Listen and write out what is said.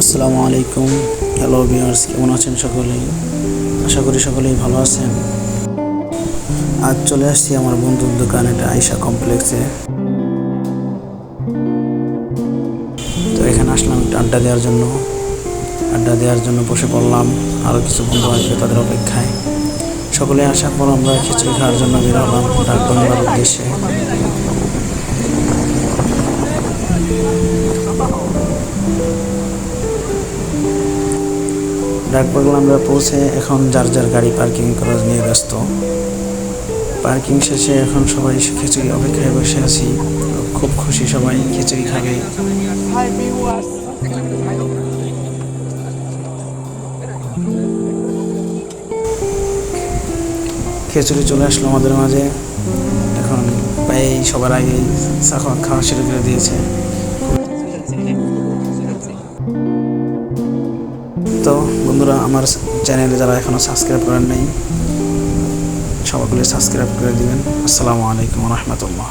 আসসালামু আলাইকুম। Hello viewers কেমন আছেন সকলেই আশা করি সকলেই ভালো আছেন। আজ চলে আসছি আমার বন্ধুর দোকান, এটা আয়সা কমপ্লেক্সে তো এখানে আসলাম একটু আড্ডা দেওয়ার জন্য। আড্ডা দেওয়ার জন্য বসে পড়লাম আরও কিছু বন্ধু আসবে তাদের অপেক্ষায়। সকলে আসার পর আমরা খিচুড়ি খাওয়ার জন্য বের হলাম উদ্দেশ্যে। ডাকবাংলা আমরা পৌঁছে এখন যার যার গাড়ি পার্কিং করা নিয়ে ব্যস্ত। পার্কিং শেষে এখন সবাই খিচুড়ি অপেক্ষায় বসে আছি। খুব খুশি সবাই খিচুড়ি খাবে। খিচুড়ি চলে আসলো আমাদের মাঝে। এখন প্রায় সবার আগে খাওয়া শুরু করে দিয়েছে। তো বন্ধুরা, আমার চ্যানেলে যারা এখনও সাবস্ক্রাইব করেন নাই সবাইগুলি সাবস্ক্রাইব করে দিবেন। আসসালামু আলাইকুম রহমতুল্লাহ।